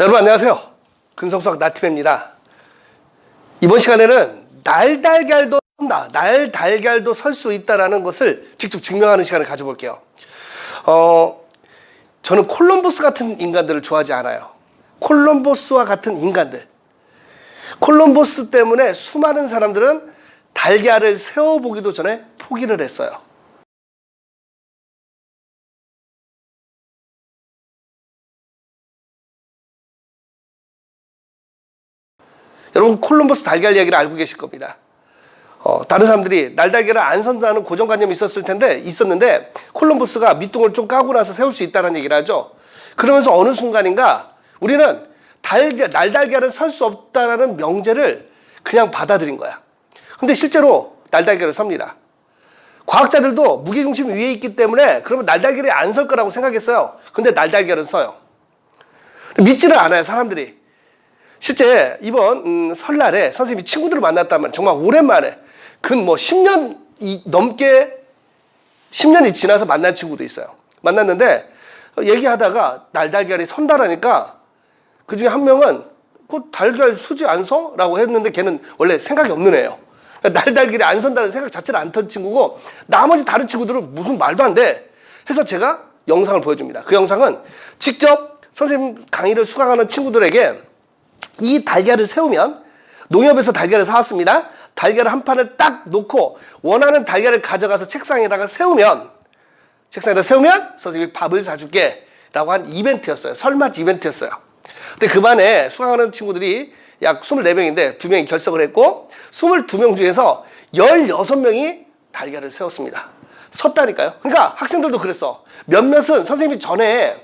자, 여러분 안녕하세요. 근성수학 나티입니다 이번 시간에는 날달걀도 선다, 날달걀도 설 수 있다라는 것을 직접 증명하는 시간을 가져볼게요. 어, 저는 콜럼버스 같은 인간들을 좋아하지 않아요. 콜럼버스와 같은 인간들. 콜럼버스 때문에 수많은 사람들은 달걀을 세워보기도 전에 포기를 했어요. 여러분 콜럼버스 달걀 이야기를 알고 계실 겁니다. 어, 다른 사람들이 날달걀을 안 선다는 고정관념이 있었을 텐데 있었는데 콜럼버스가 밑둥을 좀 까고 나서 세울 수 있다는 얘기를 하죠. 그러면서 어느 순간인가 우리는 달걀, 날달걀은 설 수 없다라는 명제를 그냥 받아들인 거야. 근데 실제로 날달걀을 섭니다. 과학자들도 무게중심 위에 있기 때문에 그러면 날달걀이 안 설 거라고 생각했어요. 근데 날달걀은 서요. 믿지를 않아요, 사람들이. 실제 이번 음, 설날에 선생님이 친구들을 만났다면 정말 오랜만에 근 뭐 10년 이, 넘게 10년이 지나서 만난 친구도 있어요. 만났는데 얘기하다가 날달걀이 선다라니까 그 중에 한 명은 그 달걀 수지 안 서? 라고 했는데 걔는 원래 생각이 없는 애예요. 그러니까 날달걀이 안 선다는 생각 자체를 안 턴 친구고 나머지 다른 친구들은 무슨 말도 안 돼. 해서 제가 영상을 보여줍니다. 그 영상은 직접 선생님 강의를 수강하는 친구들에게 이 달걀을 세우면 농협에서 달걀을 사왔습니다. 달걀을 한 판을 딱 놓고 원하는 달걀을 가져가서 책상에다가 세우면 책상에다 세우면 선생님이 밥을 사줄게 라고 한 이벤트였어요. 설맞 이벤트였어요. 근데 그 반에 수강하는 친구들이 약 24명인데 2명이 결석을 했고 22명 중에서 16명이 달걀을 세웠습니다. 섰다니까요. 그러니까 학생들도 그랬어. 몇몇은 선생님이 전에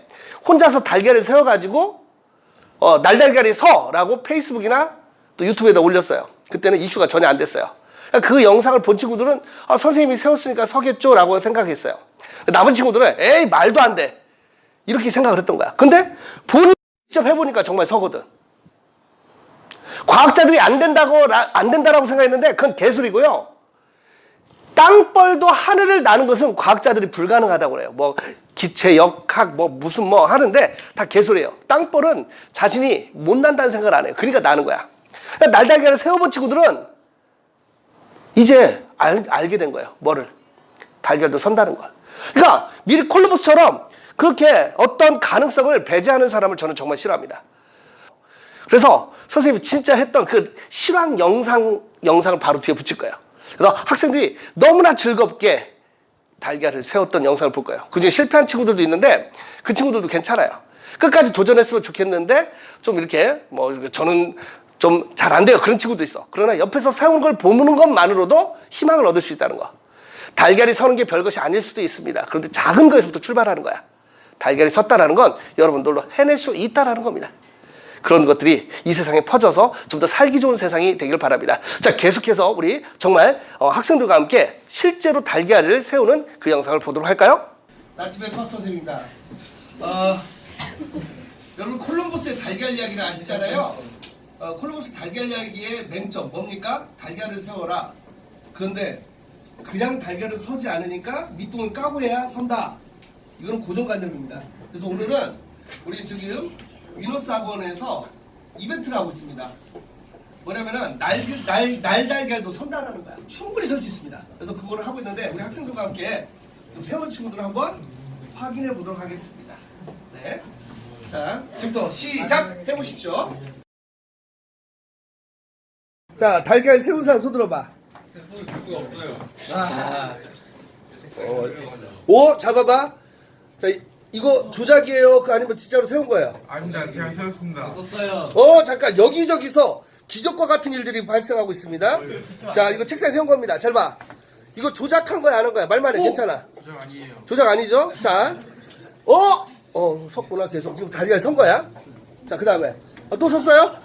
혼자서 달걀을 세워가지고 어, 날달걀이 서라고 페이스북이나 또 유튜브에다 올렸어요. 그때는 이슈가 전혀 안 됐어요. 그러니까 그 영상을 본 친구들은 아, 선생님이 세웠으니까 서겠죠라고 생각했어요. 남은 친구들은 에이 말도 안 돼. 이렇게 생각을 했던 거야. 근데 본인이 직접 해보니까 정말 서거든. 과학자들이 안 된다고 안 된다라고 생각했는데 그건 개소리고요. 땅벌도 하늘을 나는 것은 과학자들이 불가능하다고 그래요. 뭐 기체, 역학, 뭐 무슨 뭐 하는데 다 개소리예요. 땅벌은 자신이 못 난다는 생각을 안 해요. 그러니까 나는 거야. 그러니까 날달걀을 세워본 친구들은 이제 알, 알게 된 거예요. 뭐를? 달걀도 선다는 걸. 그러니까 미리 콜럼버스처럼 그렇게 어떤 가능성을 배제하는 사람을 저는 정말 싫어합니다. 그래서 선생님이 진짜 했던 그 실황 영상, 영상을 바로 뒤에 붙일 거예요. 그래서 학생들이 너무나 즐겁게 달걀을 세웠던 영상을 볼 거예요. 그중에 실패한 친구들도 있는데 그 친구들도 괜찮아요. 끝까지 도전했으면 좋겠는데 좀 이렇게 뭐 저는 좀 잘 안 돼요. 그런 친구도 있어. 그러나 옆에서 세우는 걸 보는 것만으로도 희망을 얻을 수 있다는 거. 달걀이 서는 게 별것이 아닐 수도 있습니다. 그런데 작은 거에서부터 출발하는 거야. 달걀이 섰다라는 건 여러분들로 해낼 수 있다라는 겁니다. 그런 것들이 이 세상에 퍼져서 좀 더 살기 좋은 세상이 되길 바랍니다. 자, 계속해서 우리 정말 어, 학생들과 함께 실제로 달걀을 세우는 그 영상을 보도록 할까요? 나팀의 수학 선생님입니다. 어, 여러분 콜럼버스의 달걀 이야기를 아시잖아요. 어, 콜럼버스 달걀 이야기의 맹점 뭡니까? 달걀을 세워라. 그런데 그냥 달걀은 서지 않으니까 밑둥을 까고 해야 선다. 이거는 고정관념입니다. 그래서 오늘은 우리 지금 위너스 학원에서 이벤트를 하고 있습니다. 뭐냐면은 날, 날, 날달걀도 선다라는 거야. 충분히 설 수 있습니다. 그래서 그거를 하고 있는데 우리 학생들과 함께 좀 세운 친구들 한번 확인해 보도록 하겠습니다. 네. 자, 지금부터 시작 해 보십시오. 자, 달걀 세운 사람 손 들어봐. 아. 어, 오, 잡아봐. 자, 이- 이거 조작이에요? 그 아니면 진짜로 세운 거예요? 아닙니다. 제가 세웠습니다. 어 잠깐 여기저기서 기적과 같은 일들이 발생하고 있습니다. 자 이거 책상에 세운 겁니다. 잘 봐. 이거 조작한 거야 안 한 거야? 말만 해 괜찮아. 저 아니에요. 조작 아니죠? 자, 어, 어 섰구나 계속 지금 다리가 선 거야. 자 그 다음에 아, 또 섰어요?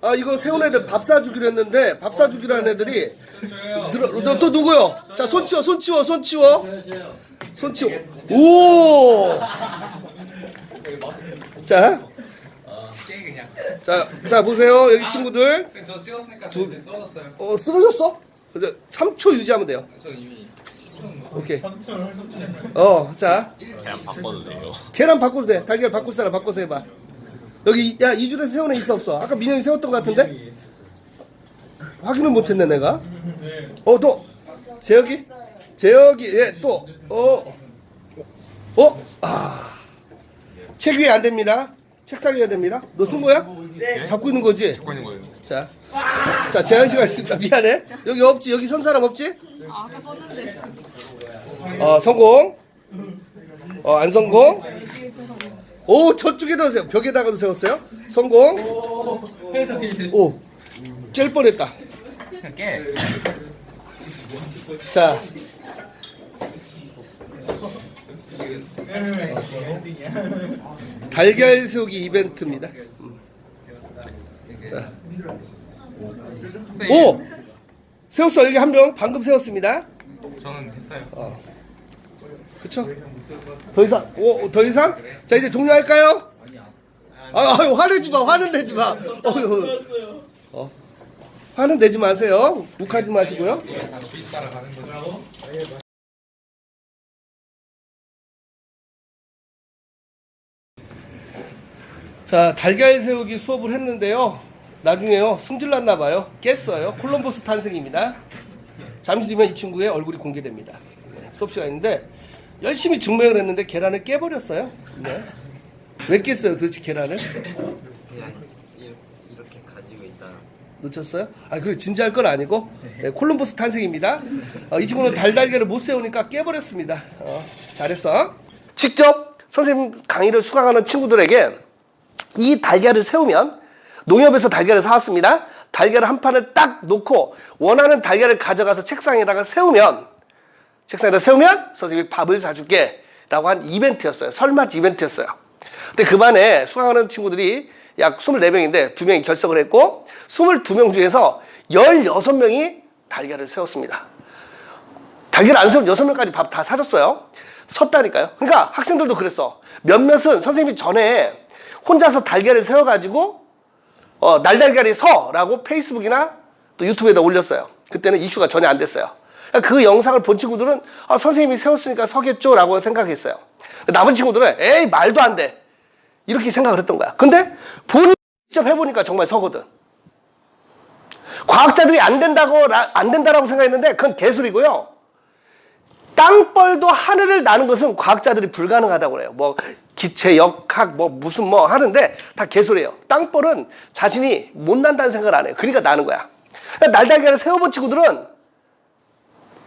아 이거 세운 애들 밥 사주기로 했는데 밥 사주기로 한 애들이 들어, 너, 또 누구요? 자 손 치워 손 치워 손 치워 손 치워 오. 자. 자, 자 보세요 여기 친구들 저 찍었으니까 저 이제 쓰러졌어요. 어 쓰러졌어? 근데 3초 유지하면 돼요. 저 이미 오케이. 어, 자 계란 바꿔도 돼요. 계란 바꿔도 돼. 달걀 바꿀 사람 바꿔서 해봐. 여기 야 이줄에 세운 애 있어 없어? 아까 민영이 세웠던 것 같은데? 확인을 못했네 내가. 어 또 재혁이? 재혁이 예 또 어. 어? 아. 책 위에 안 됩니다. 책상 위에 됩니다. 너 쓴 거야? 잡고 있는 거지? 갖고 있는 거예요. 자. 자, 제한 시간 있습니다. 미안해. 여기 없지? 여기 선 사람 없지? 아, 아까 썼는데. 어, 성공. 어, 안 성공. 오, 저쪽에다 세요. 벽에다가도 세웠어요. 성공. 오, 깰 뻔했다. 깨. 자. 달걀 세우기 이벤트입니다. 음. 자. 오! 세웠어. 여기 한 명 방금 세웠습니다. 저는 했어요. 그쵸? 더 이상, 오, 더 이상? 자, 이제 종료할까요? 아, 아유, 화내지 마, 화는 내지 마. 어, 어. 화는 내지 마세요. 욱하지 마시고요. 자, 달걀 세우기 수업을 했는데요. 나중에요, 승질났나 봐요. 깼어요. 콜럼버스 탄생입니다. 잠시 뒤면 이 친구의 얼굴이 공개됩니다. 네, 수업 시간인데 열심히 증명을 했는데 계란을 깨버렸어요. 네. 왜 깼어요, 도대체 계란을? 그냥 이- 이렇게 가지고 있다. 놓쳤어요? 아, 그래 진지할 건 아니고 네, 콜럼버스 탄생입니다. 어, 이 친구는 달달걀을 못 세우니까 깨버렸습니다. 어, 잘했어. 직접 선생님 강의를 수강하는 친구들에게 이 달걀을 세우면 농협에서 달걀을 사왔습니다. 달걀을 한 판을 딱 놓고 원하는 달걀을 가져가서 책상에다가 세우면 책상에다 세우면 선생님이 밥을 사줄게 라고 한 이벤트였어요. 설맞 이벤트였어요. 근데 그 반에 수강하는 친구들이 약 24명인데 2명이 결석을 했고 22명 중에서 16명이 달걀을 세웠습니다. 달걀 안 세운 6명까지 밥 다 사줬어요. 섰다니까요. 그러니까 학생들도 그랬어. 몇몇은 선생님이 전에 혼자서 달걀을 세워가지고 어, 날달걀이 서라고 페이스북이나 또 유튜브에다 올렸어요. 그때는 이슈가 전혀 안 됐어요. 그러니까 그 영상을 본 친구들은 아, 선생님이 세웠으니까 서겠죠라고 생각했어요. 남은 친구들은 에이 말도 안 돼. 이렇게 생각을 했던 거야. 근데 본인이 직접 해보니까 정말 서거든. 과학자들이 안 된다고 라- 안 된다라고 생각했는데 그건 개소리고요. 땅벌도 하늘을 나는 것은 과학자들이 불가능하다고 그래요. 뭐 기체, 역학, 뭐 무슨 뭐 하는데 다 개소리예요. 땅벌은 자신이 못 난다는 생각을 안 해요. 그러니까 나는 거야. 그러니까 날달걀을 세워본 친구들은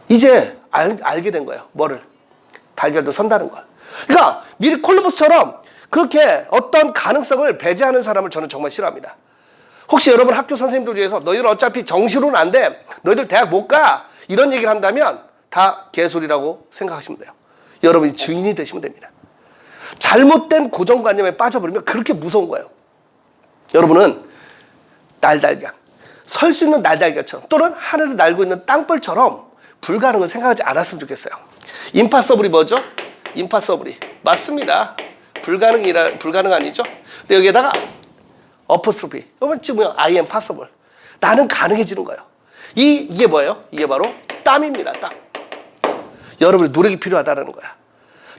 이제 알, 알게 된 거예요. 뭐를? 달걀도 선다는 걸. 그러니까 미리 콜럼버스처럼 그렇게 어떤 가능성을 배제하는 사람을 저는 정말 싫어합니다. 혹시 여러분 학교 선생님들 중에서 너희들 어차피 정시로는 안 돼. 너희들 대학 못 가. 이런 얘기를 한다면 다 개소리라고 생각하시면 돼요. 여러분이 증인이 되시면 됩니다. 잘못된 고정관념에 빠져버리면 그렇게 무서운 거예요. 여러분은 날달걀, 설 수 있는 날달걀처럼 또는 하늘을 날고 있는 땅벌처럼 불가능을 생각하지 않았으면 좋겠어요. 임파서블이 뭐죠? 임파서블이 맞습니다. 불가능이라 불가능 아니죠? 근데 여기에다가 어퍼스트로피. 이건 지금 뭐야? I am possible. 나는 가능해지는 거예요. 이 이게 뭐예요? 이게 바로 땀입니다. 땀. 여러분의 노력이 필요하다라는 거야.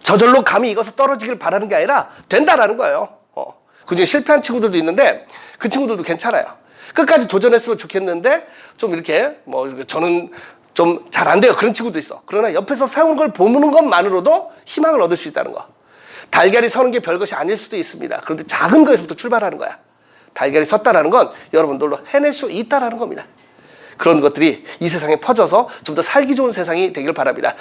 저절로 감이 익어서 떨어지길 바라는 게 아니라 된다라는 거예요. 어. 그중에 실패한 친구들도 있는데 그 친구들도 괜찮아요. 끝까지 도전했으면 좋겠는데 좀 이렇게 뭐 저는 좀 잘 안 돼요. 그런 친구도 있어. 그러나 옆에서 세우는 걸 보는 것만으로도 희망을 얻을 수 있다는 거. 달걀이 서는 게 별것이 아닐 수도 있습니다. 그런데 작은 거에서부터 출발하는 거야. 달걀이 섰다라는 건 여러분들로 해낼 수 있다라는 겁니다. 그런 것들이 이 세상에 퍼져서 좀 더 살기 좋은 세상이 되길 바랍니다.